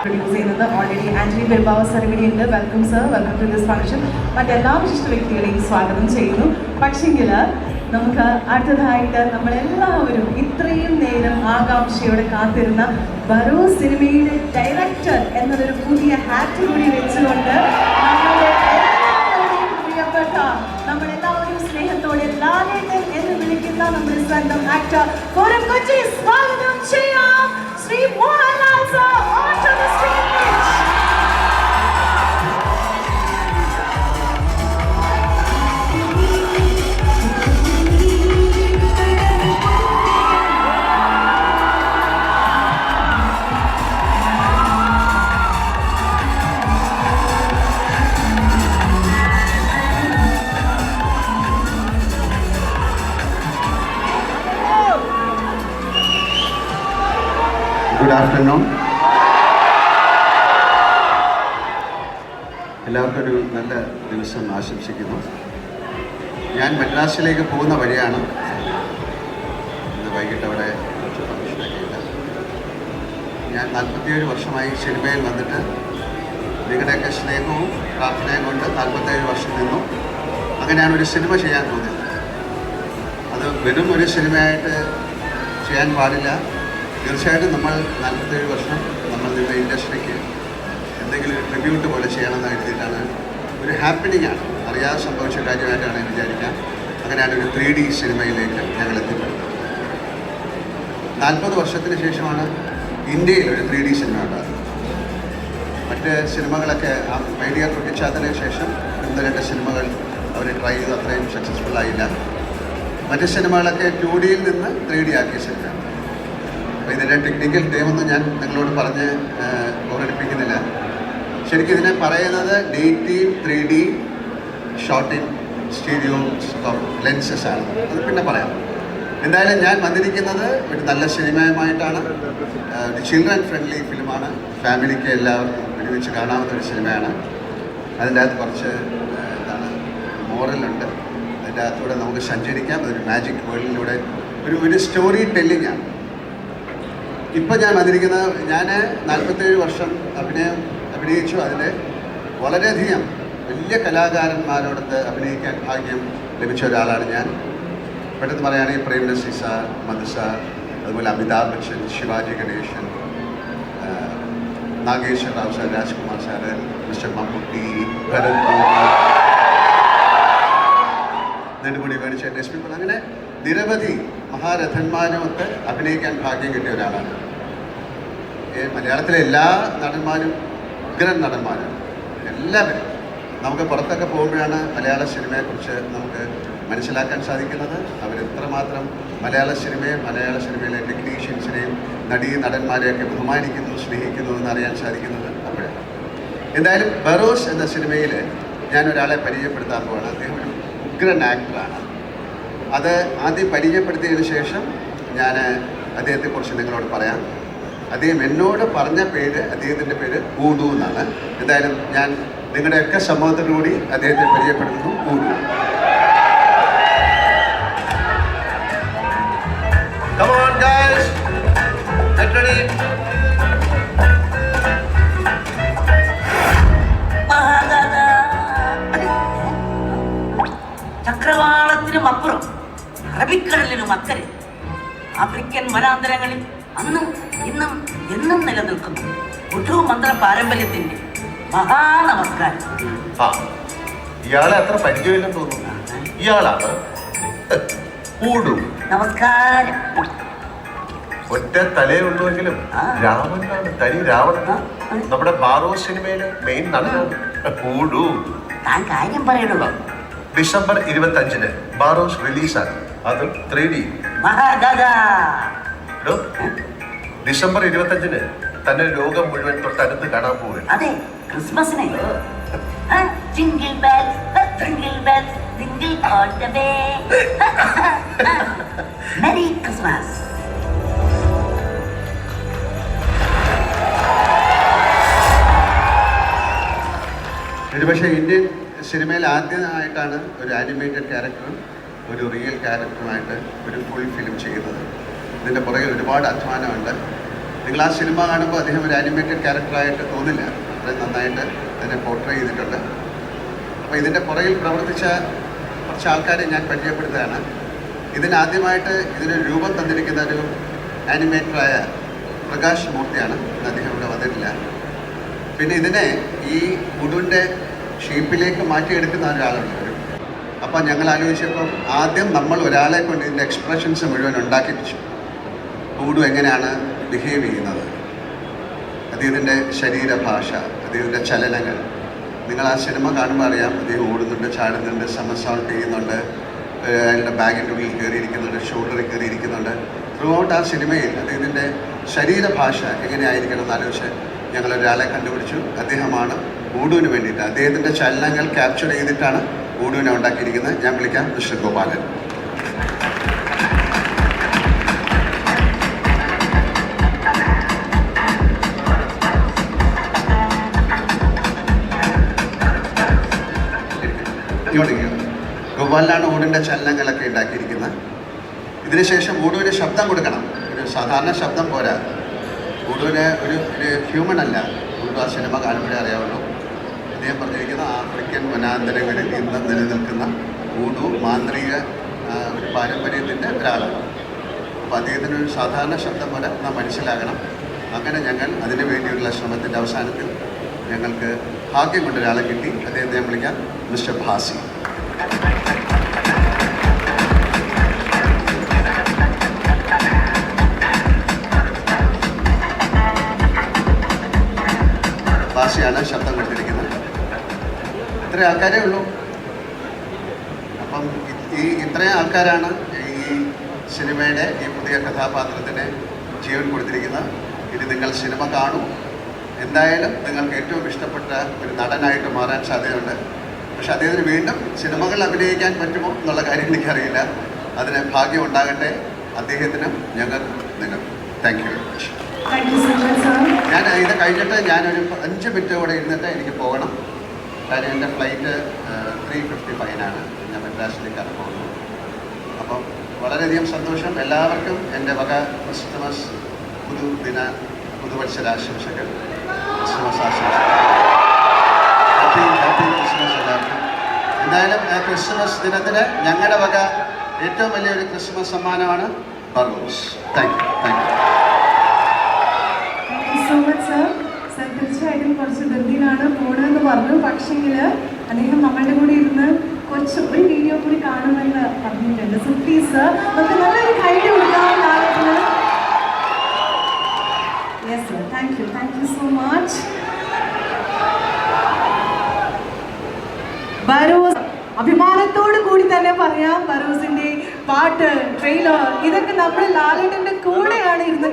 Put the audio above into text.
Produce ചെയ്യുന്നത് already sir welcome sir welcome to സ്വാഗതം ചെയ്യുന്നു. നമുക്ക് അടുത്തതായിട്ട് നമ്മളെല്ലാവരും ഇത്രയും നേരം ആകാംക്ഷയോടെ കാത്തിരുന്ന ബറോ സിനിമയുടെ ഡയറക്ടർ എന്നതൊരു പുതിയ ഹാറ്റ് കൂടി വെച്ചുകൊണ്ട് Afternoon. എല്ലാവർക്കും ഒരു നല്ല ദിവസം ആശംസിക്കുന്നു. ഞാൻ മദ്രാസിലേക്ക് പോകുന്ന വഴിയാണ്. ഇന്ന് വൈകിട്ട് അവിടെ ഞാൻ നാൽപ്പത്തിയേഴ് വർഷമായി സിനിമയിൽ വന്നിട്ട് നിങ്ങളുടെയൊക്കെ സ്നേഹവും പ്രാർത്ഥനയും കൊണ്ട് നാൽപ്പത്തേഴ് വർഷം നിന്നു. അങ്ങനെയാണ് ഒരു സിനിമ ചെയ്യാൻ തോന്നിയത് അത് വെറും ഒരു സിനിമയായിട്ട് ചെയ്യാൻ പാടില്ല. തീർച്ചയായിട്ടും നമ്മൾ നാൽപ്പത്തേഴ് വർഷം നമ്മൾ നിന്ന ഇൻഡസ്ട്രിക്ക് എന്തെങ്കിലും ട്രിബ്യൂട്ട് പോലെ ചെയ്യണമെന്ന് എഴുതിയിട്ടാണ്. ഒരു ഹാപ്പനിങ് ആണ്. അറിയാതെ സംഭവിച്ച കാര്യമായിട്ടാണ് വിചാരിക്കാം. അങ്ങനെയാണ് ഒരു ത്രീ ഡി സിനിമയിലേക്ക് ഞങ്ങൾ എത്തിപ്പെടുന്നത്. നാൽപ്പത് വർഷത്തിന് ശേഷമാണ് ഇന്ത്യയിൽ ഒരു ത്രീ ഡി സിനിമ ഉണ്ടാകുന്നത്. മറ്റ് സിനിമകളൊക്കെ ആ മൈഡിയ കുട്ടിച്ചാത്തന് ശേഷം ഒന്ന് രണ്ട് സിനിമകൾ അവർ ട്രൈ ചെയ്ത്. അത്രയും സക്സസ്ഫുൾ ആയില്ല. മറ്റ് സിനിമകളൊക്കെ ടു ഡിയിൽ നിന്ന് ത്രീ ഡി ആക്കിയ സിനിമയാണ്. അപ്പോൾ ഇതിന്റെ ടെക്നിക്കൽ ടൈമൊന്നും ഞാൻ നിങ്ങളോട് പറഞ്ഞ് ഓർമ്മിപ്പിക്കുന്നില്ല ശരിക്കും ഇതിനെ പറയുന്നത് ഡി ടി ത്രീ ഡി ഷോർട്ടിൻ സ്റ്റീരിയോ ലെൻസസ് ആണ്. അത് പിന്നെ പറയാം. എന്തായാലും ഞാൻ വന്നിരിക്കുന്നത് ഒരു നല്ല സിനിമയുമായിട്ടാണ്. ഒരു ചിൽഡ്രൻ ഫ്രണ്ട്ലി ഫിലിമാണ് ഫാമിലിക്ക് എല്ലാവർക്കും ഒരുമിച്ച് കാണാവുന്ന ഒരു സിനിമയാണ്. അതിന്റെ അകത്ത് കുറച്ച് എന്താണ് മോറലുണ്ട് അതിന്റെ അകത്തൂടെ നമുക്ക് സഞ്ചരിക്കാം. അതൊരു മാജിക് വേൾഡിലൂടെ ഒരു ഒരു സ്റ്റോറി ടെല്ലിംഗ് ആണ്. ഇപ്പം ഞാൻ വന്നിരിക്കുന്നത് ഞാൻ നാൽപ്പത്തേഴ് വർഷം അഭിനയം അഭിനയിച്ചു. അതിൽ വളരെയധികം വലിയ കലാകാരന്മാരോടൊത്ത് അഭിനയിക്കാൻ ഭാഗ്യം ലഭിച്ച ഒരാളാണ് ഞാൻ. പെട്ടെന്ന് പറയുകയാണെങ്കിൽ പ്രേംനസി സാർ മധു സാർ അതുപോലെ Amitabh Bachchan Sivaji Ganesan Nageswar Rao sir Rajkumar sir mister Mammootty Bharat Nedumudi മേടിച്ച എസ് പി അങ്ങനെ നിരവധി മഹാരഥന്മാരുമൊത്ത് അഭിനയിക്കാൻ ഭാഗ്യം കിട്ടിയ ഒരാളാണ്. മലയാളത്തിലെ എല്ലാ നടന്മാരും ഉഗ്രൻ നടന്മാരും എല്ലാവരും നമുക്ക് പുറത്തൊക്കെ പോകുമ്പോഴാണ് മലയാള സിനിമയെക്കുറിച്ച് നമുക്ക് മനസ്സിലാക്കാൻ സാധിക്കുന്നത്. അവർ അവരെത്രമാത്രം മലയാള സിനിമയെ മലയാള സിനിമയിലെ ടെക്നീഷ്യൻസിനെയും നടീ നടന്മാരെയൊക്കെ ബഹുമാനിക്കുന്നു സ്നേഹിക്കുന്നു എന്നറിയാൻ സാധിക്കുന്നത് അപ്പോഴാണ്. എന്തായാലും ബറോസ് എന്ന സിനിമയിൽ ഞാൻ ഒരാളെ പരിചയപ്പെടുത്താൻ പോവാണ്. അദ്ദേഹം ഒരു ഉഗ്രൻ ആക്ടറാണ് അത് ആദ്യം പരിചയപ്പെടുത്തിയതിന് ശേഷം ഞാൻ അദ്ദേഹത്തെക്കുറിച്ച് നിങ്ങളോട് പറയാം. അദ്ദേഹം എന്നോട് പറഞ്ഞ പേര് അദ്ദേഹത്തിന്റെ പേര് ഊഡു എന്നാണ്. എന്തായാലും ഞാൻ നിങ്ങളുടെയൊക്കെ സമൂഹത്തിലൂടെ അദ്ദേഹത്തെ പരിചയപ്പെടുത്തുന്നു. ഊഡു അറബിക്കടലിനും അക്കരെ ആഫ്രിക്കൻ വനാന്തരങ്ങളിൽ അന്നും ഇന്നും എന്നും നിലനിൽക്കുന്നു. ഉഠു മന്ത്ര പാരമ്പര്യത്തിന്റെ മഹാനമസ്കാരം ഇയാളെ അത്ര പരിചയമില്ലെന്ന് തോന്നുന്നു. ഇയാളാണ് നമസ്കാരം. ഒറ്റ തലേ ഉള്ളുവെങ്കിലും രാമനാണ് രാവണനാണ്. തനി രാവണൻ നമ്മുടെ ബാറോ സിനിമയിലെ മെയിൻ നടനാണ് താൻ കാര്യം പറയണല്ലോ. ഡിസംബർ ഇരുപത്തി അഞ്ചിന് ബാറോസ് റിലീസാണ് അതും ത്രീ ഡി ഡിസംബർ ഇരുപത്തഞ്ചിന് തന്നെ ലോകം മുഴുവൻ തൊട്ടടുത്ത് കാണാൻ പോവുകയാണ്. അതെ ക്രിസ്മസിനെ. Jingle bell jingle bell jingle all the way merry Christmas ഒരുപക്ഷെ ഇന്ത്യൻ സിനിമയിൽ ആദ്യമായിട്ടാണ് ഒരു ആനിമേറ്റഡ് ക്യാരക്ടറും ഒരു റിയൽ ക്യാരക്ടറുമായിട്ട് ഒരു ഫുൾ ഫിലിം ചെയ്യുന്നത്. ഇതിന്റെ പുറകിൽ ഒരുപാട് അധ്വാനമുണ്ട്. നിങ്ങൾ ആ സിനിമ കാണുമ്പോൾ അദ്ദേഹം ഒരു ആനിമേറ്റഡ് ക്യാരക്ടറായിട്ട് തോന്നില്ല. അത്രയും നന്നായിട്ട് അതിനെ പോർട്രേ ചെയ്തിട്ടുണ്ട്. അപ്പോൾ ഇതിന്റെ പുറകിൽ പ്രവർത്തിച്ച കുറച്ച് ആൾക്കാരെ ഞാൻ പരിചയപ്പെടുത്തുകയാണ്. ഇതിനാദ്യമായിട്ട് ഇതിനൊരു രൂപം തന്നിരിക്കുന്ന ഒരു ആനിമേറ്ററായ പ്രകാശ് മൂർത്തിയാണ്. അദ്ദേഹം ഇവിടെ വന്നിട്ടില്ല. പിന്നെ ഇതിനെ ഈ ഉടുവിന്റെ ഷേപ്പിലേക്ക് മാറ്റിയെടുക്കുന്ന ഒരാളുണ്ട്. ഒരു അപ്പം ഞങ്ങൾ ആലോചിച്ചപ്പോൾ ആദ്യം നമ്മൾ ഒരാളെ കൊണ്ട് ഇതിന്റെ എക്സ്പ്രഷൻസ് മുഴുവൻ ഉണ്ടാക്കിപ്പിച്ചു കൂടും എങ്ങനെയാണ് ബിഹേവ് ചെയ്യുന്നത്? അദ്ദേഹത്തിന്റെ ശരീരഭാഷ അദ്ദേഹത്തിന്റെ ചലനങ്ങൾ. നിങ്ങൾ ആ സിനിമ കാണുമ്പോൾ അറിയാം അദ്ദേഹം ഓടുന്നുണ്ട് ചാടുന്നുണ്ട് സമസോൾട്ട് ചെയ്യുന്നുണ്ട് അയാളുടെ ബാഗിന്റെ ഉള്ളിൽ കയറിയിരിക്കുന്നുണ്ട് ഷോൾഡറിൽ കയറിയിരിക്കുന്നുണ്ട്. ത്രൂ ഔട്ട് ആ സിനിമയിൽ അദ്ദേഹത്തിന്റെ ശരീരഭാഷ എങ്ങനെയായിരിക്കണം എന്ന് ആലോചിച്ച് ഞങ്ങൾ ഒരാളെ കണ്ടുപിടിച്ചു. അദ്ദേഹമാണ് ഊടുവിന് വേണ്ടിയിട്ട് അദ്ദേഹത്തിന്റെ ചലനങ്ങൾ ക്യാപ്ചർ ചെയ്തിട്ടാണ് ഊടുവിനെ ഉണ്ടാക്കിയിരിക്കുന്നത്. ഞാൻ വിളിക്കാം മിസ്റ്റർ ഗോപാലൻ. ഇങ്ങോട്ട് ഇങ്ങോട്ട്. ഗോപാലിനാണ് ഓടിന്റെ ചലനങ്ങളൊക്കെ ഉണ്ടാക്കിയിരിക്കുന്നത്. ഇതിനുശേഷം ഓടുവിന് ശബ്ദം കൊടുക്കണം. ഒരു സാധാരണ ശബ്ദം പോരാ. ഓടുവിന് ഒരു ഒരു ഹ്യൂമൻ അല്ല. ആ സിനിമ കാണുമ്പോഴേ അറിയാവുള്ളൂ. അദ്ദേഹം പറഞ്ഞിരിക്കുന്ന ആഫ്രിക്കൻ വനാന്തരങ്ങളിൽ ഇന്ന് നിലനിൽക്കുന്ന ഊണു മാന്ത്രിക ഒരു പാരമ്പര്യത്തിന്റെ ഒരാളാണ്. അപ്പോൾ അദ്ദേഹത്തിനൊരു സാധാരണ ശബ്ദം പോലെ നാം മനസ്സിലാകണം. അങ്ങനെ ഞങ്ങൾ അതിനു വേണ്ടിയുള്ള ശ്രമത്തിന്റെ അവസാനത്തിൽ ഞങ്ങൾക്ക് ഭാഗ്യം കൊണ്ടൊരാളെ കിട്ടി. അദ്ദേഹത്തെ വിളിക്കാം മിസ്റ്റർ ഭാസി. ഇത്ര ആൾക്കാരേ ഉള്ളൂ. അപ്പം ഈ ഇത്രയും ആൾക്കാരാണ് ഈ സിനിമയുടെ ഈ പുതിയ കഥാപാത്രത്തിന് ജീവൻ കൊടുത്തിരിക്കുന്നത്. ഇനി നിങ്ങൾ സിനിമ കാണും. എന്തായാലും നിങ്ങൾക്ക് ഏറ്റവും ഇഷ്ടപ്പെട്ട ഒരു നടനായിട്ട് മാറാൻ സാധ്യതയുണ്ട്. പക്ഷെ അദ്ദേഹത്തിന് വീണ്ടും സിനിമകൾ അഭിനയിക്കാൻ പറ്റുമോ എന്നുള്ള കാര്യം എനിക്കറിയില്ല. അതിന് ഭാഗ്യം ഉണ്ടാകട്ടെ. അദ്ദേഹത്തിനും ഞങ്ങൾ നിങ്ങൾ താങ്ക് യു വെരി മച്ച് ഞാൻ ഇത് കഴിഞ്ഞിട്ട് ഞാനൊരു അഞ്ച് മിനിറ്റ് കൂടെ ഇരുന്നിട്ട് എനിക്ക് പോകണം. കാര്യം എന്റെ ഫ്ലൈറ്റ് ത്രീ ഫിഫ്റ്റി ഫൈനാണ് ഞാൻ മദ്രാസിലേക്ക് പോകുന്നത്. അപ്പം വളരെയധികം സന്തോഷം. എല്ലാവർക്കും എന്റെ വക ക്രിസ്തുമസ് പുതുദിന പുതുവത്സരാശംസകൾ ക്രിസ്തുമസ് ആശംസകൾ. ഹാപ്പി ക്രിസ്മസ് എല്ലാവർക്കും. എന്തായാലും ആ ക്രിസ്മസ് ദിനത്തിന് ഞങ്ങളുടെ വക ഏറ്റവും വലിയൊരു ക്രിസ്മസ് സമ്മാനമാണ് Barroz. Thank you thank you so much sir sir തീർച്ചയായിട്ടും കുറച്ച് ധൃതിയിലാണ്. പോണെന്ന് പറഞ്ഞു. പക്ഷെങ്കിൽ അദ്ദേഹം നമ്മളുടെ കൂടെ ഇരുന്ന് കുറച്ച് ഒരു വീഡിയോ കൂടി കാണുമെന്ന് പറഞ്ഞിട്ടുണ്ട്. സോ പ്ലീസ് നമുക്ക് നല്ലൊരു കൈഡ് കൊടുക്കാം ലാലേട്ടന് yes thank you thank you so much അഭിമാനത്തോടു കൂടി തന്നെ പറയാം ബറോസിന്റെ പാട്ട് ട്രെയിലർ ഇതൊക്കെ നമ്മൾ ലാലേട്ടന്റെ കൂടെയാണ് ഇരുന്ന്